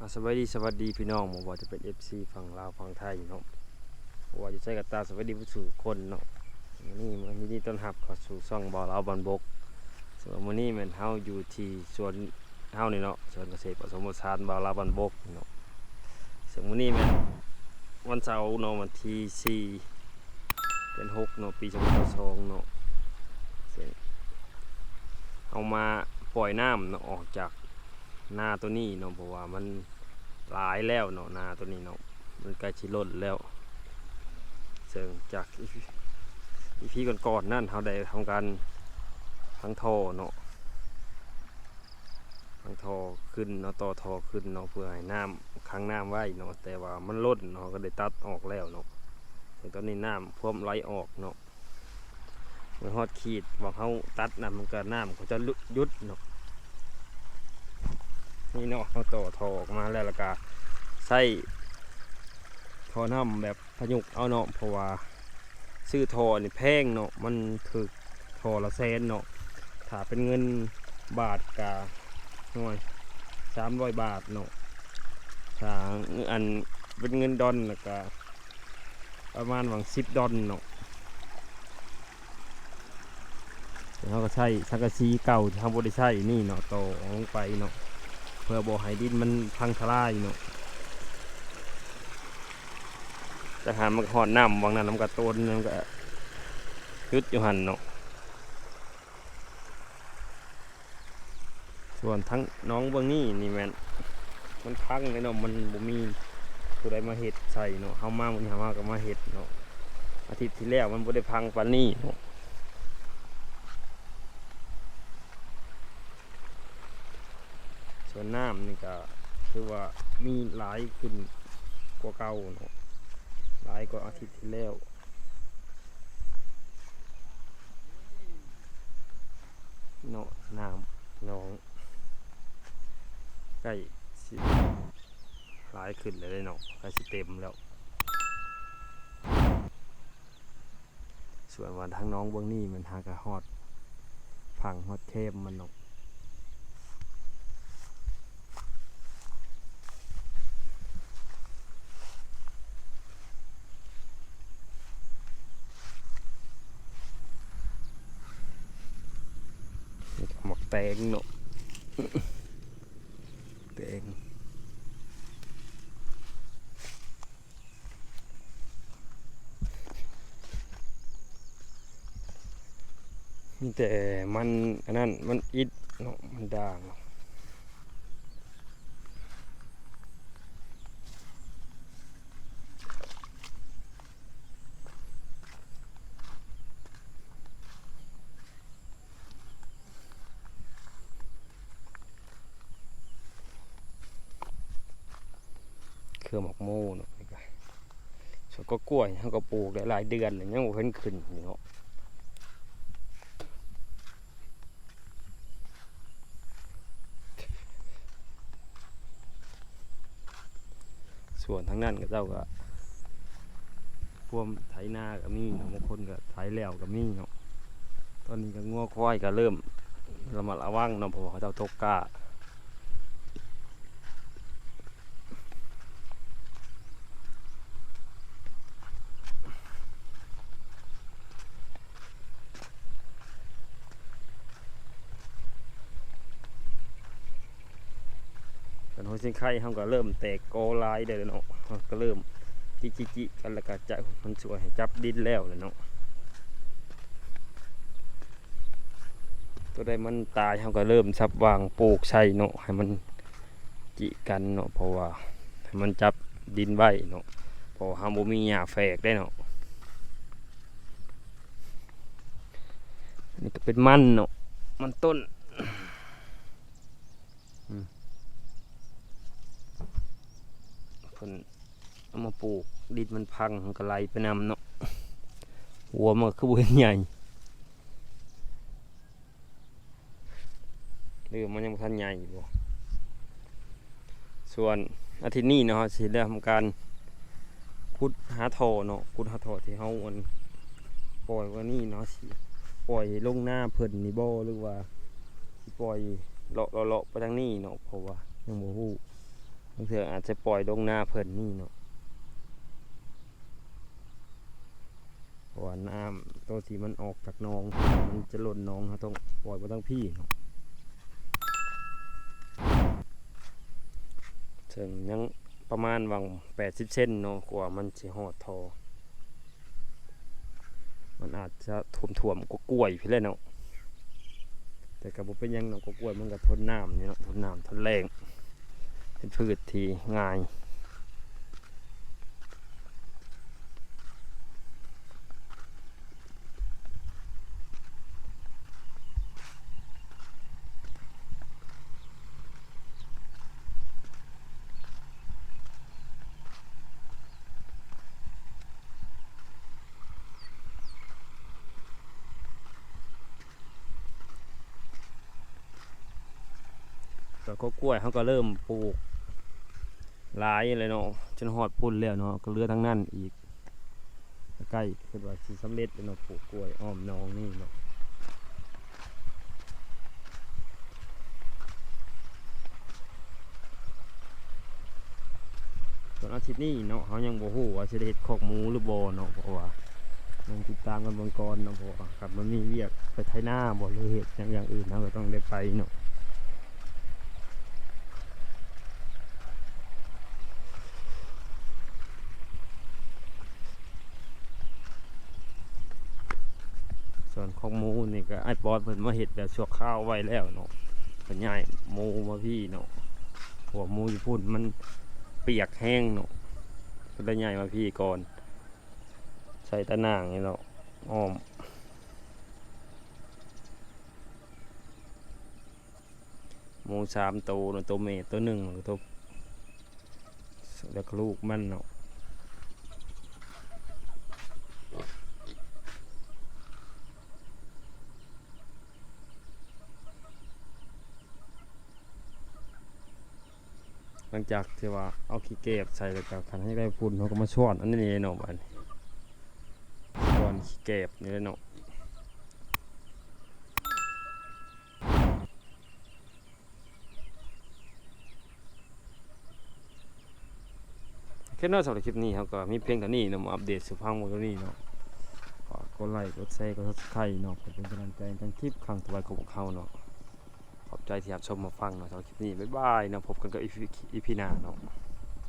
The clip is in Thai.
สวัสดีสวัสดีพี่น้องผมว่าจะเป็น FC ฝั่งลาวฝั่งไทยเนาะว่าจะใช้กับตาสวัสดีผู้สู่คนเนาะนี้มันมีต้อนรับข้าสู่ช่องบ่อลาวบันบกส่วนมื้อนี้แมันเฮาอยู่ที่สวนเฮานี่เนาะสวนเกษตรผสมผสานบ่อลาวบันบกเนาะซึ่งมื้อนี้แมันวันเสาร์เนาะวันที่4เป็น6เนาะปี2022เนาะซึ่งเอามาปล่อยน้ำเนาะออกจาก หน้าตัวนี้เนาะเพราะว่ามันหลายแล้วเนาะหน้าตัวนี้เนาะมันใกล้ชิล้นแล้วซึ่งจากอีพีก่อนๆนั่นเขาได้ทำการทั้งทอเนาะทั้งทอขึ้นเนาะต่อทอขึ้นเนาะเพื่อให้น้ำค้างน้ำไว้เนาะแต่ว่ามันล้นเนาะก็ได้ตัดออกแล้วเนาะแต่ตอนนี้น้ำพ่วมไหลออกเนาะมันฮอดขีดว่าเขาตัดน้ำมันก็น้ำเขาจะยุดเนาะ นี่เนาะเขาต่อทอกมาแล้วล้วก็ใส่ทอน้ำแบบพยุกเอาเนาะเพราะว่าซื้อทอนี่แพงเนาะมันถึกทอละแสนเนาะถ้าเป็นเงินบาทกาหน่อยสามร้อยบาทเนาะถ้าอันเป็นเงินดอนล้วก็ประมาณหวังสิบดอนเนาะแล้วเขาก็ใช้สังกะสีเก่าที่เขาบริใช้นี่เนาะโตลงไปเนาะ พื่อบ่ให้ดินมันพังทลายเนาะจะหามันหอดน้ำวางนั้นน้ำกระต้นน้ำกระยุดอยู่หันเนาะส่วนทั้งน้องเบื้องนี้นี่แมนมันพังเลยเนาะมันบ่มีผู้ใดมาเห็ดใส่เนาะเฮามามันหามาก็มาเห็ดเนาะอาทิตย์ที่แล้วมันบ่ได้พังปานนี้เนาะ ส่วนน้ำนี่ก็คือว่ามีหลายขึ้นกว่าเก่าเนาะหลายกว่าอาทิตย์ที่แล้วเนาะน้ำน้องใกล้สิหลายขึ้นเลยเด้เนาะใกล้สิเต็มแล้ว ส่วนวันทางน้องเบื้องนี้มันหากระฮอด พังฮอดเทมมันเนาะ นี่ก็หมัก แตงเนาะแตงมีแต่มันอันนั้นมันอิดเนาะมันด่างเนาะ คือหมกโม่เนาะนี่ก็ส่วนก็กล้วยเขาก็ปลูกหลายเดือนเลยยังบ่เพิ่นขึ้นอยู่เนาะส่วนทั้งนั้นก็เจ้าก็พวมไถนาก็มีเนาะบางคนก็ไถแล้วก็มีเนาะตอนนี้ก็งัวควายก็เริ่มระมัดระวังเนาะเพราะเขาเจ้าตกกากั หัวเส้นไข่เขาก็เริ่มแตกโกลายได้แล้วเนาะก็เริ่มจิจิจิกันแล้วก็จะมันสวยจับดินแล้วเลยเนาะตัวใดมันตายเขาก็เริ่มซับวางปลูกใส่เนาะให้มันจิกันเนาะเพราะว่าให้มันจับดินไว้เนาะเพราะว่าบ่มีหญ้าแฝกได้เนาะนนี่ก็เป็นมันเนาะมันต้นอืมเพิ่นเอามาปลูกดินมันพังมันก็ไหลไปนำเนาะหัวมันก็คือบ่เห็นใหญ่หรือมันยังบ่ทันใหญ่อยู่บ่ส่วนอาทิตย์นี้เนาะสิได้ทำการขุดหาท่อเนาะขุดหาท่อที่เฮาอันปล่อยว่านี่เนาะสิปล่อยลงหน้าเพิ่นนี่บ่หรือว่าปล่อยเลาะเลาะเลาะไปทางนี้เนาะเพราะว่ายังบ่ฮู้างเถื่ออาจจะปล่อยลงหน้าเพิ่นนี่เนาะเพราะว่าน้ำตัวที่มันออกจากนอง มันจะหล่นนองเราต้องปล่อยมาตั้งพี่เนาะถึงยังประมาณวัง80เซนเนาะกว่ามันสิหอดทอ มันอาจจะท่วมๆก็กล้วยพี่เลยเนาะแต่กับบ่เป็นยังเนาะก็กล้วยมันก็ทนน้ำนี่เนาะทนน้ำทนแรง เป็นพืชที่ง่ายก็ก็กล้วยเขาก็เริ่มปลูก หลายเลยเนาะจนหอดพุ่นแล้วเนาะก็เลือทั้งนั้นอีกใกล้คือว่าสิสำเร็จแล้วเนาะปลูกกล้วยอ้อมหนองนี่เนาะส่วนอาทิตย์นี้เนาะเขายังบ่ฮู้ว่าสิได้เฮ็ดคอกหมูหรือบ่เนาะเพราะว่ายังติดตามกันบางก่อนเนาะเพราะว่าครับมันมีเวียกไปไถนาบ่หรือเฮ็ดอย่างอย่างอื่นเราก็ต้องได้ไปเนาะ ของหมูนี่ก็ไอ้ปอนเพิ่นมาเห็ดแบบชั่วข้าวไว้แล้วเนาะเพิ่นย้ายหมูมาพี่เนาะหัวหมูญี่ปุ่นมันเปียกแห้งเนาะเพิ่นได้ย้ายมาพี่ก่อน ใส่ตะนางนี่เนาะอ้อมหมูสามตัวเนาะตัวเมยตัวหนึ่งตัวแล้วก็ลูกมันเนาะ หลังจากที่ว่าเอาขี้เก็บใส่แล้วก็คันให้ได้พุ่นเขาก็มาช้อนอันนี้เนาะบัดนี้ช้อนขี้เก็บนี่เลยเนาะแค่นอกจากคลิปนี้เขาก็มีเพียงเท่านี้เนาะมาอัปเดตสุภาพหมดเท่านี้เนาะกกดไลค์กดแชร์กดซับสไครต์เนาะเป็นกำลังใจในคลิปครั้งต่อไปของเขาเนาะ ขอบใจที่รับชมมาฟังเนาะสำหรับคลิปนี้บ๊ายบายเนาะพบกันกับอีพีหน้าเนาะ